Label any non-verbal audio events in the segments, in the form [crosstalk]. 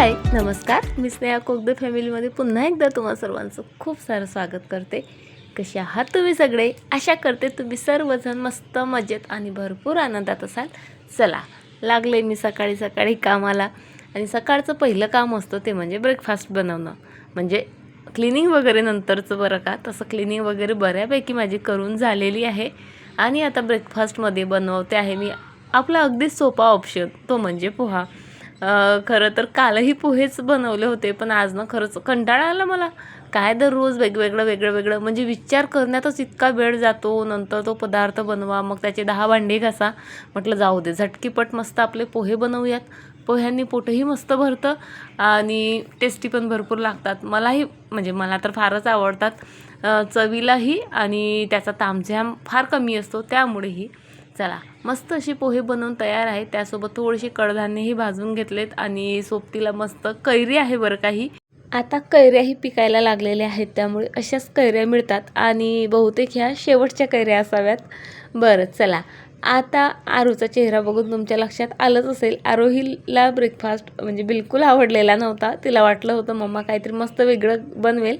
हाय नमस्कार. मी स्नेहा कोगदे फॅमिलीमध्ये पुन्हा एकदा तुम्हा सर्वांचं खूप सारं स्वागत करते. कसे आहात तुम्ही सगळे? आशा करते तुम्ही सर्वजण मस्त मजेत आणि भरपूर आनंदात असाल. चला लागले मी सकाळी सकाळी कामाला. आणि सकाळचं पहिलं काम असतं ते म्हणजे ब्रेकफास्ट बनवणं. म्हणजे क्लिनिंग वगैरे नंतरचं बरं का? तसं क्लिनिंग वगैरे बऱ्यापैकी माझी करून झालेली आहे. आणि आता ब्रेकफास्टमध्ये बनवते आहे मी. आपला अगदी सोपा ऑप्शन तो म्हणजे पोहा. खरं तर कालही पोहेच बनवले होते पण आज ना खरंच कंटाळा आला मला. काय दररोज वेगवेगळं वेगळं वेगळं म्हणजे विचार करण्यातच इतका वेळ जातो नंतर तो पदार्थ बनवा मग त्याचे दहा भांडे घासा. म्हटलं जाऊ दे झटकीपट मस्त आपले पोहे बनवूयात. पोह्यांनी पोटही मस्त भरतं आणि टेस्टी पण भरपूर लागतात. मलाही म्हणजे मला तर फारच आवडतात. चवीलाही आणि त्याचा तामझाम फार कमी असतो त्यामुळेही. चला. मस्त अशी पोहे बनवून तयार आहे. त्यासोबत थोडेसे कडधान्यही भाजून घेतलेत आणि सोबतीला मस्त कैरी आहे बरं काही आता कैऱ्याही पिकायला लागलेल्या आहेत. त्यामुळे अशाच कैऱ्या मिळतात. आणि बहुतेक ह्या शेवटच्या कैऱ्या असाव्यात. बरं चला. आता आरूचा चेहरा बघून तुमच्या लक्षात आलंच असेल. आरोहीला ब्रेकफास्ट म्हणजे बिलकुल आवडलेला नव्हता. तिला वाटलं होतं मम्मा काहीतरी मस्त वेगळं बनवेल.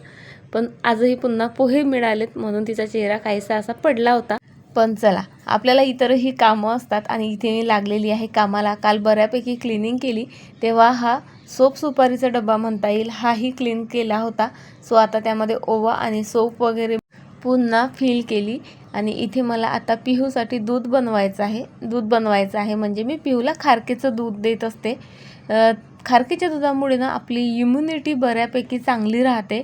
पण आजही पुन्हा पोहे मिळालेत म्हणून तिचा चेहरा काहीसा असा पडला होता. पण चला आपल्याला इतरही कामं असतात आणि इथे मी लागलेली आहे कामाला. काल बऱ्यापैकी क्लिनिंग केली तेव्हा हा सोप सुपारीचा डबा म्हणता येईल हाही क्लीन केला होता. सो आता त्यामध्ये ओवा आणि सोप वगैरे पुन्हा फिल केली आणि इथे मला आता पिहूसाठी दूध बनवायचं आहे. दूध बनवायचं आहे म्हणजे मी पिहूला खारकेचं दूध देत असते. खारकेच्या दुधामुळे ना आपली इम्युनिटी बऱ्यापैकी चांगली राहते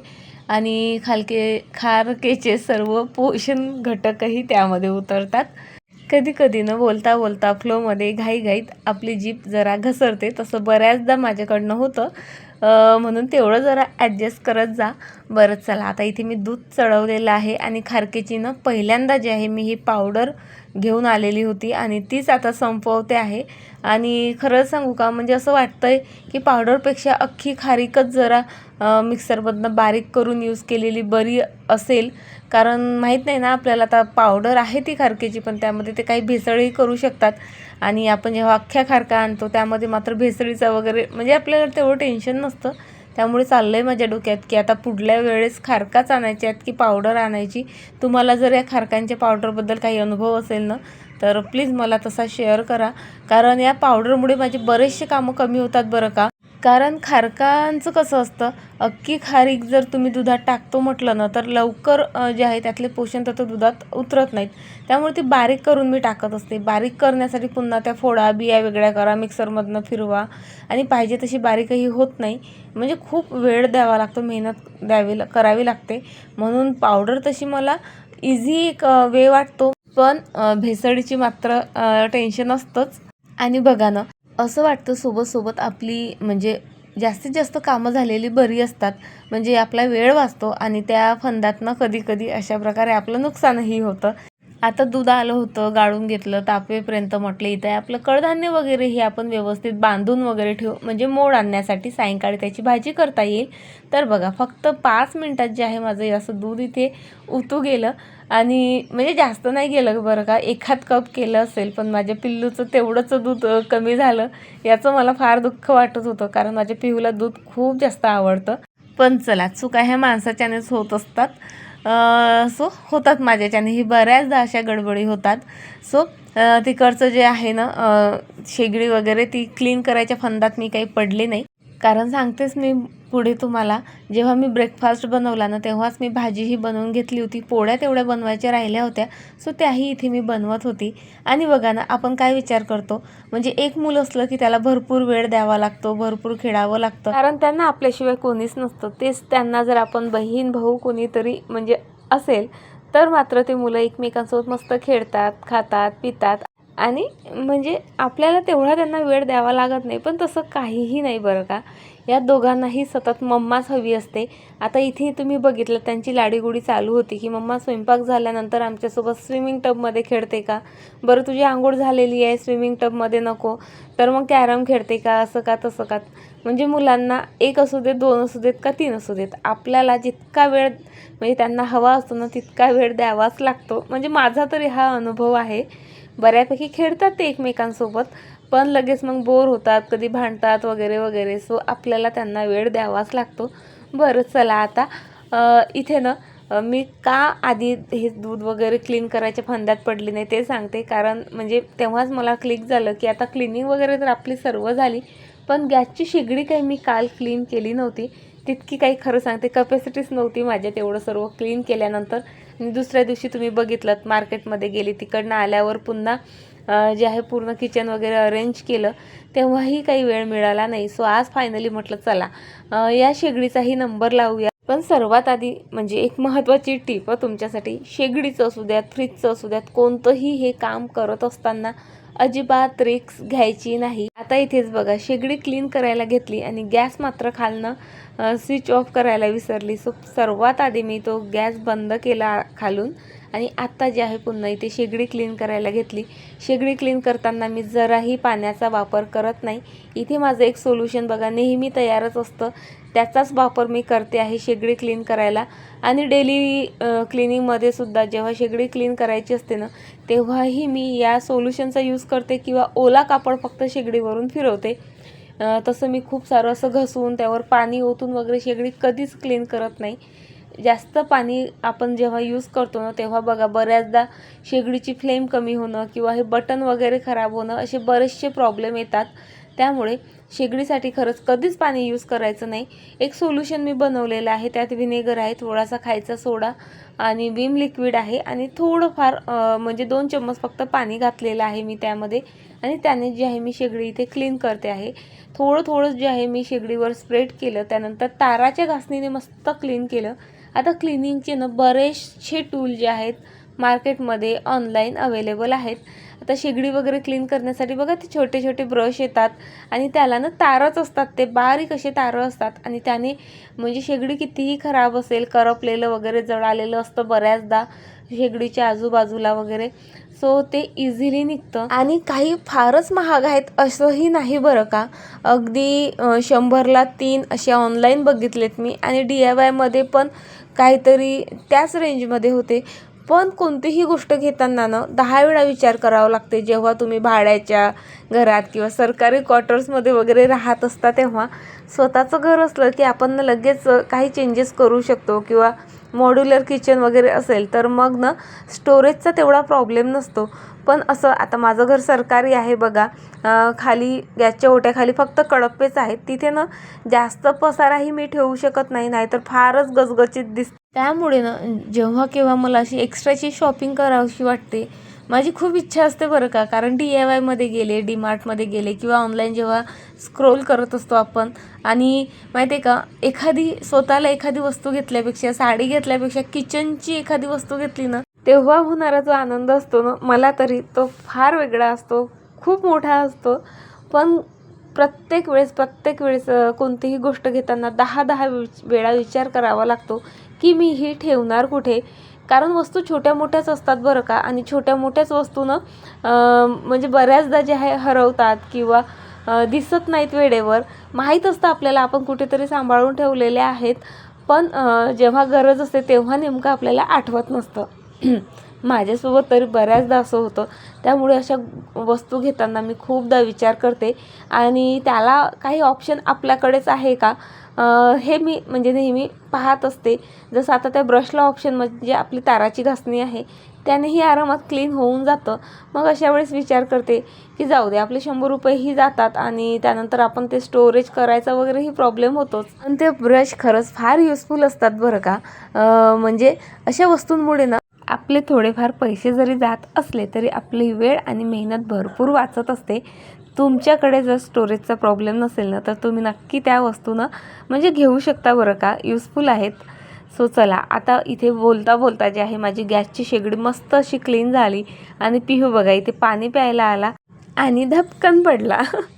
आणि खालके खारकेचे सर्व पोषण घटकही त्यामध्ये उतरतात. कधी कधी न बोलता बोलता फ्लोमध्ये घाईघाईत आपली जीभ जरा घसरते. तसं बऱ्याचदा माझ्याकडनं होतं. म्हणून तेवढं जरा ॲडजस्ट करत जा. बरं चला. आता इथे मी दूध चढवलेलं आहे आणि खारकेची ना पहिल्यांदा जी आहे मी ही पावडर घेऊन आलेली होती आणि तीच आता संपवते आहे. आणि खरं सांगू का म्हणजे असं वाटतं आहे की पावडरपेक्षा अख्खी खारीकच जरा मिक्सरमधनं बारीक करून यूज केलेली बरी असेल. कारण माहीत नाही ना आपल्याला आता पावडर आहे ती खारकेची पण त्यामध्ये ते काही भेसळही करू शकतात. आणि आपण जेव्हा अख्ख्या खारका आणतो त्यामध्ये मात्र भेसळीचा वगैरे म्हणजे आपल्याला तेवढं टेन्शन नसतं. त्यामुळे चाललं आहे माझ्या डोक्यात की आता पुढल्या वेळेस खारकाच आणायच्या आहेत की पावडर आणायची. तुम्हाला जर या खारकांच्या पावडरबद्दल काही अनुभव असेल ना तर प्लीज मला तसा शेअर करा. कारण या पावडरमुळे माझे बरेचसे कामं कमी होतात बरं का? कारण खारकांचं कसं असतं अख्खी खारीक जर तुम्ही दुधात टाकतो म्हटलं ना तर लवकर जे आहे त्यातले पोषण तत्व दुधात उतरत नाहीत. त्यामुळे ती बारीक करून मी टाकत असते. बारीक करण्यासाठी पुन्हा त्या फोडा बिया वेगळ्या करा मिक्सरमधनं फिरवा. आणि पाहिजे तशी बारीकही होत नाही. म्हणजे खूप वेळ द्यावा लागतो मेहनत द्यावी करावी लागते. म्हणून पावडर तशी मला इझी एक वे वाटतो. पण भेसळीची मात्र टेन्शन असतंच. आणि बघा ना असं वाटतं सोबत सोबत आपली म्हणजे जास्तीत जास्त कामं झालेली बरी असतात. म्हणजे आपला वेळ वाचतो आणि त्या फंदातनं कधी कधी अशा प्रकारे आपलं नुकसानही होतं. आता दूध आलं होतं गाळून घेतलं तापवेपर्यंत म्हटलं इथं आहे आपलं कडधान्य वगैरे हे आपण व्यवस्थित बांधून वगैरे ठेवू म्हणजे मोड आणण्यासाठी सायंकाळी त्याची भाजी करता येईल. तर बघा फक्त पाच मिनटात जे आहे माझं असं दूध इथे उतू गेलं. आणि म्हणजे जास्त नाही गेलं बरं का. एखाद कप केलं असेल पण माझ्या पिल्लूचं तेवढंच दूध कमी झालं याचं मला फार दुःख वाटत होतं कारण माझ्या पिहूला दूध खूप जास्त आवडतं. पण चला चुका ह्या माणसाच्यानेच होत असतात. सो होतात माझ्याच्याने. ही बऱ्याचदा अशा गडबडी होतात. सो तिकडचं जे आहे ना शेगडी वगैरे ती क्लीन करायच्या फंदात मी काही पडले नाही. कारण सांगतेच मी पुढे तुम्हाला जेव्हा मी ब्रेकफास्ट बनवला ना तेव्हाच मी भाजीही बनवून घेतली होती. पोळ्या तेवढ्या बनवायच्या राहिल्या होत्या सो त्याही इथे मी बनवत होती. आणि बघा ना आपण काय विचार करतो? म्हणजे एक मूल असलं की त्याला भरपूर वेळ द्यावा लागतो भरपूर खेळावं लागतं. कारण त्यांना आपल्याशिवाय कोणीच नसतं. तेच त्यांना जर आपण बहीण भाऊ कोणीतरी म्हणजे असेल तर मात्र ते मुलं एकमेकांसोबत मस्त खेळतात खातात पितात. आणि म्हणजे आपल्याला तेवढा त्यांना वेळ द्यावा लागत नाही पण तसं काहीही नाही बरं का. या दोघांनाही सतत मम्माच हवी असते. आता इथे तुम्ही बघितलं त्यांची लाडीगुडी चालू होती की मम्मा स्वयंपाक झाल्यानंतर आमच्यासोबत स्विमिंग टबमध्ये खेळते का? बरं तुझी आंघोळ झालेली आहे स्विमिंग टबमध्ये नको. तर मग कॅरम खेळते का? असं का तसं का? म्हणजे मुलांना एक असू देत दोन असू देत का तीन असू देत आपल्याला जितका वेळ म्हणजे त्यांना हवा असतो ना तितका वेळ द्यावाच लागतो. म्हणजे माझा तरी हा अनुभव आहे. बऱ्यापैकी खेळतात ते एकमेकांसोबत पण लगेच मग बोर होतात कधी भांडतात वगैरे वगैरे. सो आपल्याला त्यांना वेळ द्यावाच लागतो. बरं चला आता इथे ना मी का आधी हे दूध वगैरे क्लीन करायच्या फंद्यात पडली नाही ते सांगते. कारण म्हणजे तेव्हाच मला क्लिक झालं की आता क्लिनिंग वगैरे तर आपली सर्व झाली पण गॅसची शेगडी काही मी काल क्लीन केली नव्हती. तितकी काही खरं सांगते कपॅसिटीच नव्हती माझ्या तेवढं सर्व क्लीन केल्यानंतर. आणि दुसऱ्या दिवशी तुम्ही बघितलं मार्केटमध्ये गेली तिकडनं आल्यावर पुन्हा जे आहे पूर्ण किचन वगैरे अरेंज केलं तेव्हाही काही वेळ मिळाला नाही. सो आज फायनली म्हटलं चला या शेगडीचाही नंबर लावूया. पण सर्वात आधी म्हणजे एक महत्त्वाची टीप तुमच्यासाठी शेगडीचं असू द्यात फ्रीजचं असू द्यात कोणतंही हे काम करत असताना अजिबात रिक्स घ्यायची नाही. आता इथेच बघा शेगडी क्लीन करायला घेतली आणि गॅस मात्र खालनं स्विच ऑफ करायला विसरली. सो सर्वात आधी मी तो गॅस बंद केला खालून आणि आत्ता जे आहे पुन्हा इथे शेगडी क्लीन करायला घेतली. शेगडी क्लीन करताना मी जराही पाण्याचा वापर करत नाही. इथे माझं एक सोल्युशन बघा नेहमी तयारच असतं. त्याचाच वापर मी करते आहे शेगडी क्लीन करायला. आणि डेली क्लिनिंगमध्ये सुद्धा जेव्हा शेगडी क्लीन करायची असते ना तेव्हाही मी या सोल्युशनचा यूज करते किंवा ओला कापड फक्त शेगडीवरून फिरवते. तसं मी खूप सारं असं घसून त्यावर पाणी ओतून वगैरे शेगडी कधीच क्लीन करत नाही. जास्त पाणी आपण जेव्हा यूज करतो ना तेव्हा बघा बऱ्याचदा शेगडीची फ्लेम कमी होणं किंवा हे बटन वगैरे खराब होणं असे बरेचसे प्रॉब्लेम येतात. त्यामुळे शेगडीसाठी खरंच कधीच पाणी यूज करायचं नाही. एक सोल्युशन मी बनवलेलं आहे त्यात व्हिनेगर आहे थोडासा खायचा सोडा आणि विम लिक्विड आहे आणि थोडंफार म्हणजे दोन चम्मच फक्त पाणी घातलेलं आहे मी त्यामध्ये. आणि त्याने जे आहे मी शेगडी इथे क्लीन करते आहे. थोडं थोडं जे आहे मी शेगडीवर स्प्रेड केलं त्यानंतर ताराच्या घासणीने मस्त क्लीन केलं. आता क्लिनिंगचे ना बरेचसे टूल जे आहेत मार्केटमध्ये ऑनलाईन अवेलेबल आहेत. आता शेगडी वगैरे क्लीन करण्यासाठी बघा ते छोटे छोटे ब्रश येतात आणि त्याला ना तारच असतात ते बारीक असे तारं असतात आणि त्याने म्हणजे शेगडी कितीही खराब असेल करपलेलं वगैरे जळालेलं असतं बऱ्याचदा शेगडीच्या आजूबाजूला वगैरे सो ते इझिली निघतं. आणि काही फारच महाग आहेत असंही नाही बरं का. अगदी शंभरला तीन असे ऑनलाईन बघितलेत मी आणि डी आय वायमध्ये पण काहीतरी त्याच रेंजमध्ये होते. पण कोणतीही गोष्ट घेताना ना दहा वेळा विचार करावा लागते. जेव्हा तुम्ही भाड्याच्या घरात किंवा सरकारी क्वार्टर्समध्ये वगैरे राहत असता तेव्हा स्वतःचं घर असलं की आपण लगेच काही चेंजेस करू शकतो किंवा मॉड्युलर किचन वगैरे असेल तर मग ना स्टोरेजचा तेवढा प्रॉब्लेम नसतो. पण असं आता माझं घर सरकारी आहे बघा. खाली गॅसच्या ओट्याखाली फक्त कडप्पेच आहेत. तिथे ना जास्त पसाराही मी ठेवू शकत नाही. नाहीतर फारच गजगजीत दिस त्यामुळे ना जेव्हा केव्हा मला अशी एक्स्ट्राची शॉपिंग करावीशी वाटते माझी खूप इच्छा असते बरं का. कारण डी आय वायमध्ये गेले डी मार्टमध्ये गेले किंवा ऑनलाईन जेव्हा स्क्रोल करत असतो आपण आणि माहिती आहे का एखादी स्वतःला एखादी वस्तू घेतल्यापेक्षा साडी घेतल्यापेक्षा किचनची एखादी वस्तू घेतली ना तेव्हा होणारा जो आनंद असतो ना मला तरी तो फार वेगळा असतो खूप मोठा असतो. पण प्रत्येक वेळेस प्रत्येक वेळेस कोणतीही गोष्ट घेताना दहा दहा वेळा विचार करावा लागतो की मी ही ठेवणार कुठे? कारण वस्तू छोट्या मोठ्याच असतात बरं का. आणि छोट्या मोठ्याच वस्तूनं म्हणजे बऱ्याचदा जे आहे हरवतात किंवा दिसत नाहीत वेळेवर. माहीत असतं आपल्याला आपण कुठेतरी सांभाळून ठेवलेले आहेत. पण जेव्हा गरज असते तेव्हा नेमकं आपल्याला आठवत नसतं. माझ्यासोबत तरी बऱ्याचदा असं होतं. त्यामुळे अशा वस्तू घेताना मी खूपदा विचार करते. आणि त्याला काही ऑप्शन आपल्याकडेच आहे का? हे मी म्हणजे नेहमी पाहत असते. जसं आता त्या ब्रशला ऑप्शन म्हणजे आपली ताराची घासणी आहे. त्यानेही आरामात क्लीन होऊन जातं. मग अशा वेळेस विचार करते की जाऊ दे आपले शंभर रुपयेही जातात आणि त्यानंतर आपण ते स्टोरेज करायचा वगैरेही प्रॉब्लेम होतोच. आणि ते ब्रश खरंच फार युजफुल असतात बरं का? म्हणजे अशा वस्तूंमुळे ना आपले थोडेफार पैसे जरी जात असले तरी आपली वेळ आणि मेहनत भरपूर वाचत असते. तुमच्याकडे जर स्टोरेजचा प्रॉब्लेम नसेल ना तर तुम्ही नक्की त्या वस्तूनं म्हणजे घेऊ शकता बरं का. युजफुल आहेत. सो चला आता इथे बोलता बोलता जे आहे माझी गॅसची शेगडी मस्त अशी क्लीन झाली आणि पिहू बघा इथे पाणी प्यायला आला आणि धपकन पडला. [laughs]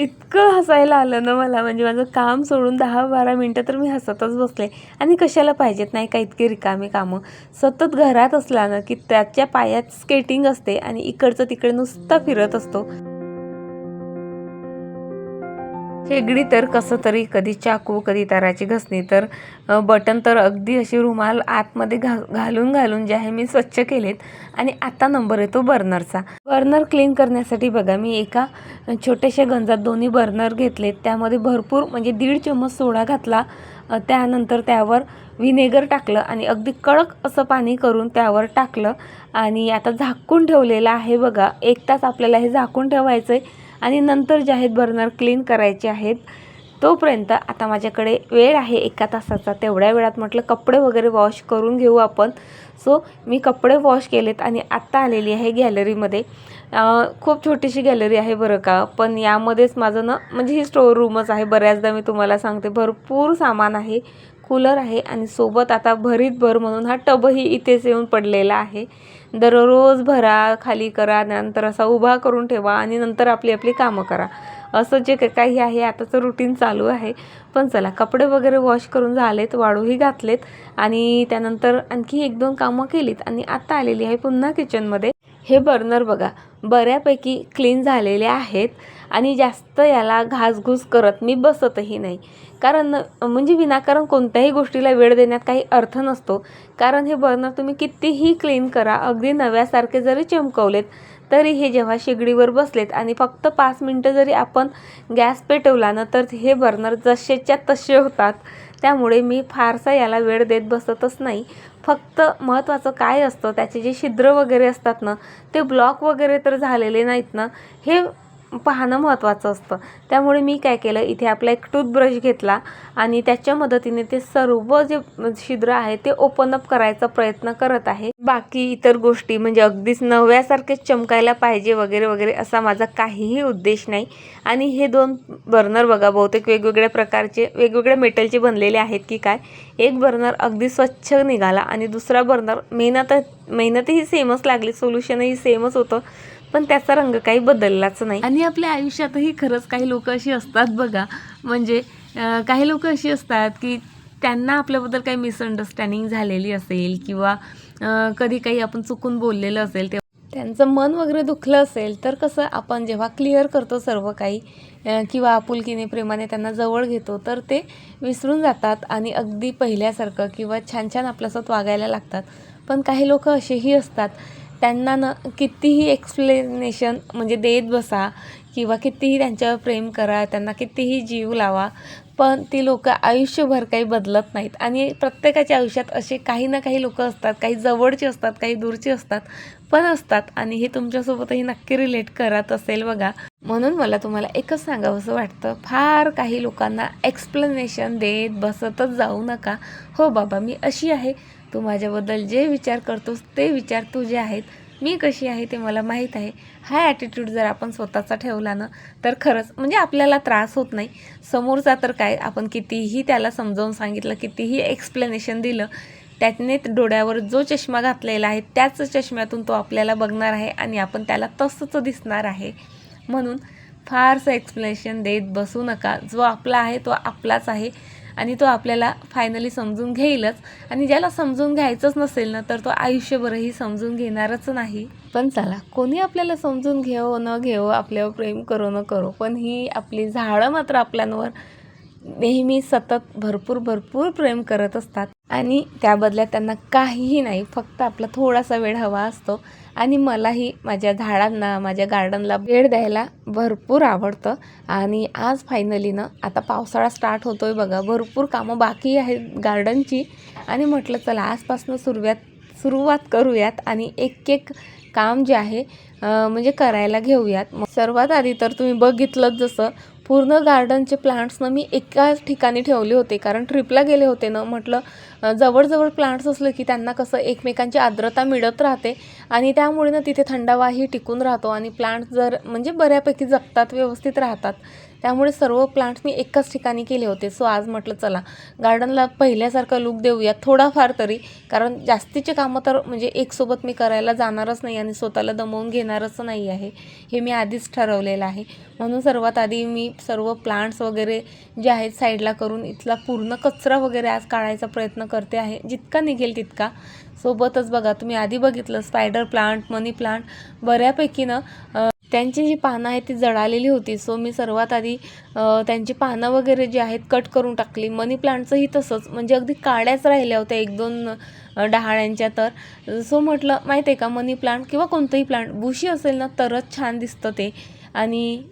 इतकं हसायला आलं ना मला. म्हणजे माझं काम सोडून दहा बारा मिनटं तर मी हसतच बसले. आणि कशाला पाहिजेत? नाही का इतकी रिकामी कामं. सतत घरात असला ना की त्याच्या पायात स्केटिंग असते आणि इकडचं तिकडे नुसता फिरत असतो. शेगडी तर कसं तरी कधी चाकू कधी ताराची घसणी तर बटन तर अगदी अशी रुमाल आतमध्ये घा घालून घालून जे आहे मी स्वच्छ केलेत. आणि आता नंबर येतो बर्नरचा. बर्नर क्लीन करण्यासाठी बघा मी एका छोट्याशा गंजात दोन्ही बर्नर घेतलेत. त्यामध्ये भरपूर म्हणजे दीड चम्मच सोडा घातला त्यानंतर त्यावर व्हिनेगर टाकलं आणि अगदी कडक असं पाणी करून त्यावर टाकलं. आणि आता झाकून ठेवलेलं आहे बघा. एक तास आपल्याला हे झाकून ठेवायचं आहे आणि नंतर जे आहेत बर्नर क्लीन करायचे आहेत. तोपर्यंत आता माझ्याकडे वेळ आहे एका तासाचा. तेवढ्या वेळात म्हटलं कपडे वगैरे वॉश करून घेऊ आपण. सो मी कपडे वॉश केलेत आणि आत्ता आलेली आहे गॅलरीमध्ये. खूप छोटीशी गॅलरी आहे बरं का पण यामध्येच माझं ना म्हणजे ही स्टोर रूमच आहे. बऱ्याचदा मी तुम्हाला सांगते भरपूर सामान आहे कूलर आहे आणि सोबत आता भरीत भर म्हणून हा टबही इथेच येऊन पडलेला आहे. दररोज भरा खाली करा नंतर असा उभा करून ठेवा आणि नंतर आपली आपली कामं करा. असं जे काही आहे आताचं रुटीन चालू आहे. पण चला कपडे वगैरे वॉश करून झालेत वाळूही घातलेत आणि त्यानंतर आणखी एक दोन कामं केलीत आणि आत्ता आलेली आहे पुन्हा किचनमध्ये हे बर्नर बघा बऱ्यापैकी क्लीन झालेले आहेत आणि जास्त याला घासघूस करत मी बसतही नाही. कारण म्हणजे विनाकारण कोणत्याही गोष्टीला वेळ देण्यात काही अर्थ नसतो. कारण हे बर्नर तुम्ही कितीही क्लीन करा अगदी नव्यासारखे जरी चमकवलेत तरी हे जेव्हा शेगडीवर बसलेत आणि फक्त पाच मिनटं जरी आपण गॅस पेटवला ना तर हे बर्नर जसेच्या तसे होतात. त्यामुळे मी फारसा याला वेळ देत बसतच नाही. फक्त महत्त्वाचं काय असतं त्याचे जे छिद्र वगैरे असतात ना ते ब्लॉक वगैरे तर झालेले नाहीत ना हे पाहणं महत्त्वाचं असतं. त्यामुळे मी काय केलं इथे आपला एक टूथब्रश घेतला आणि त्याच्या मदतीने ते सर्व जे छिद्र आहे ते ओपन अप करायचा प्रयत्न करत आहे. बाकी इतर गोष्टी म्हणजे अगदीच नव्यासारखेच चमकायला पाहिजे वगैरे वगैरे असा माझा काहीही उद्देश नाही. आणि हे दोन बर्नर बघा बहुतेक वेगवेगळ्या प्रकारचे वेगवेगळ्या मेटलचे बनलेले आहेत की काय. एक बर्नर अगदी स्वच्छ निघाला आणि दुसरा बर्नर मेहनत मेहनतही सेमच लागली सोल्युशनही सेमच होतं. पण त्याचा रंग काही बदललाच नाही. आणि आपल्या आयुष्यातही खरंच काही लोक अशी असतात बघा. म्हणजे काही लोक अशी असतात की त्यांना आपल्याबद्दल काही मिसअंडरस्टँडिंग झालेली असेल किंवा कधी काही आपण चुकून बोललेलं असेल तेव्हा त्यांचं मन वगैरे दुखलं असेल तर कसं आपण जेव्हा क्लिअर करतो सर्व काही किंवा आपुलकीने प्रेमाने त्यांना जवळ घेतो तर ते विसरून जातात आणि अगदी पहिल्यासारखं किंवा छान छान आपल्यासोबत वागायला लागतात. पण काही लोक असेही असतात त्यांना न कितीही एक्सप्लेनेशन म्हणजे देत बसा किंवा कितीही त्यांच्यावर प्रेम करा त्यांना कितीही जीव लावा पण ती लोक आयुष्यभर काही बदलत नाहीत. आणि प्रत्येकाच्या आयुष्यात असे काही ना काही लोक असतात काही जवळचे असतात काही दूरचे असतात. पण असतात आणि हे तुमच्यासोबतही नक्की रिलेट करत असेल बघा. म्हणून मला तुम्हाला एकच सांगावंसं वाटतं फार काही लोकांना एक्सप्लेनेशन देत बसतच जाऊ नका. हो बाबा मी अशी आहे. तू माझ्याबद्दल जे विचार करतोस ते विचार तुझे आहेत. मी कशी आहे ते मला माहीत आहे. हा ॲटिट्यूड जर आपण स्वतःचा ठेवला ना तर खरंच म्हणजे आपल्याला त्रास होत नाही. समोरचा तर काय आपण कितीही त्याला समजावून सांगितलं कितीही एक्सप्लेनेशन दिलं त्याने डोळ्यावर जो चष्मा घातलेला आहे त्याच चष्म्यातून तो आपल्याला बघणार आहे आणि आपण त्याला तसंच दिसणार आहे. म्हणून फारसं एक्सप्लेनेशन देत बसू नका. जो आपला आहे तो आपलाच आहे आणि तो आपल्याला फायनली समजून घेईलच. आणि ज्याला समजून घ्यायचंच नसेल ना तर तो आयुष्यभरही समजून घेणारच नाही. पण चला कोणी आपल्याला समजून घेवो न घेवो आपल्यावर प्रेम करो न करो पण ही आपली झाडं मात्र आपल्यावर नेहमी सतत भरपूर भरपूर प्रेम करत असतात. आणि त्या बदल्यात त्यांना काहीही नाही फक्त आपला थोडासा वेळ हवा असतो. आणि मलाही माझ्या झाडांना माझ्या गार्डनला वेळ द्यायला भरपूर आवडतं. आणि आज फायनली ना आता पावसाळा स्टार्ट होतो आहे बघा. भरपूर कामं बाकी आहेत गार्डनची आणि म्हटलं चला आजपासून सुरुवात सुरुवात करूयात आणि एक एक काम जे आहे म्हणजे करायला घेऊयात. मग सर्वात आधी तर तुम्ही बघितलंच जसं पूर्ण गार्डनचे प्लांट्स ना मी एकाच ठिकाणी ठेवले होते. कारण ट्रिपला गेले होते ना म्हटलं जवळजवळ प्लांट्स असलं की त्यांना कसं एकमेकांची आर्द्रता मिळत राहते. आणि त्यामुळे ना तिथे थंडावाही टिकून राहतो आणि प्लांट्स जर म्हणजे बऱ्यापैकी जगतात व्यवस्थित राहतात. त्यामुळे सर्व प्लांट्स मी एकाच ठिकाणी केले होते. सो आज म्हटलं चला गार्डनला पहिल्यासारखा लुक देऊया थोडाफार तरी. कारण जास्तीचे कामं तर म्हणजे एकसोबत मी करायला जाणारच नाही आणि स्वतःला दमवून घेणारच नाही आहे. हे मी आधीच ठरवलेलं आहे. म्हणून सर्वात आधी मी सर्व प्लांट्स वगैरे जे आहेत साईडला करून इथला पूर्ण कचरा वगैरे आज काढायचा प्रयत्न करते आहे. जितका निघेल तितका. सोबतच बघा तुम्ही आधी बघितलं स्पायडर प्लांट मनी प्लांट बऱ्यापैकी ना त्यांची जी पानं आहेत ती जळालेली होती. सो मी सर्वात आधी त्यांची पानं वगैरे जी आहेत कट करून टाकली. मनी प्लांटचंही तसंच. म्हणजे अगदी काड्याच राहिल्या होत्या एक दोन डहाळ्यांच्या तर. सो म्हटलं माहिती आहे का मनी प्लांट किंवा कोणतंही प्लांट बुशी असेल ना तरच छान दिसतं ते. आणि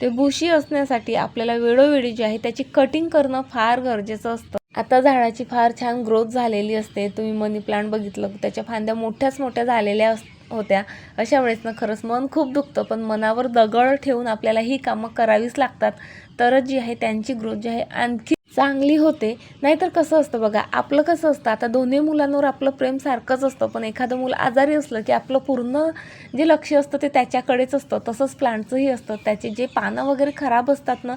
ते बुशी असण्यासाठी आपल्याला वेळोवेळी जे आहे त्याची कटिंग करणं फार गरजेचं असतं. आता झाडाची फार छान ग्रोथ झालेली असते. तुम्ही मनी प्लांट बघितलं त्याच्या फांद्या मोठ्याच मोठ्या झालेल्या असतात होत्या. अशा वेळेस ना खरंच मन खूप दुखतं पण मनावर दगड ठेवून आपल्याला ही कामं करावीच लागतात. तरच जी आहे त्यांची ग्रोथ जी आहे आणखी चांगली होते. नाहीतर कसं असतं बघा आपलं कसं असतं आता दोन्ही मुलांवर आपलं प्रेम सारखंच असतं पण एखादं मुलं आजारी असलं की आपलं पूर्ण जे लक्ष असतं ते त्याच्याकडेच असतं. तसंच प्लांटचंही असतं त्याचे जे पानं वगैरे खराब असतात ना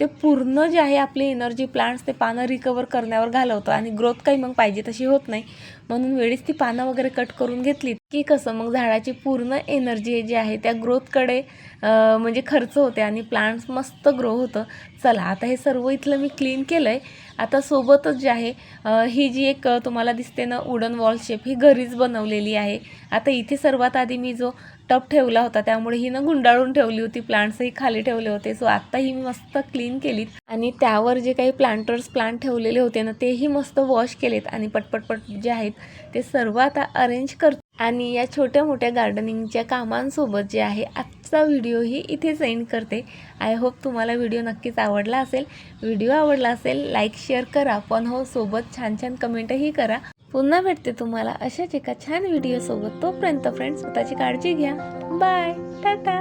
ते पूर्ण जे आहे आपली एनर्जी प्लांट्स ते पानं रिकवर करण्यावर घालवतं आणि ग्रोथ काही मग पाहिजे तशी होत नाही. म्हणून वेळीच ती पानं वगैरे कट करून घेतली की कसं मग झाडाची पूर्ण एनर्जी जी आहे त्या ग्रोथकडे म्हणजे खर्च होते आणि प्लांट्स मस्त ग्रो होतं. चला आता हे सर्व इथलं मी क्लीन केलं आहे आता सोबतच जे आहे ही जी एक तुम्हाला दिसते ना वुडन वॉल शेप ही घरीच बनवलेली आहे. आता इथे सर्वात आधी मी जो टप ठेवला होता त्यामुळे ही ना गुंडाळून ठेवली होती प्लांट्सही खाली ठेवले होते. सो आत्ता ही मी मस्त क्लीन केलीत. आणि त्यावर जे काही प्लांटर्स प्लांट ठेवलेले होते ना तेही मस्त वॉश केलेत. आणि पटपटपट जे आहेत ते सर्व आता अरेंज कर आणि या छोट्या मोठ्या गार्डनिंगच्या कामांसोबत जे आहे आजचा व्हिडिओही इथे सेंड करते. आय होप तुम्हाला व्हिडिओ नक्कीच आवडला असेल. व्हिडिओ आवडला असेल लाईक शेअर करा. पण हो सोबत छान छान कमेंटही करा. पुन्हा भेटते तुम्हाला अशाच एका छान व्हिडिओसोबत तोपर्यंत फ्रेंड्स स्वतःची काळजी घ्या. बाय टाटा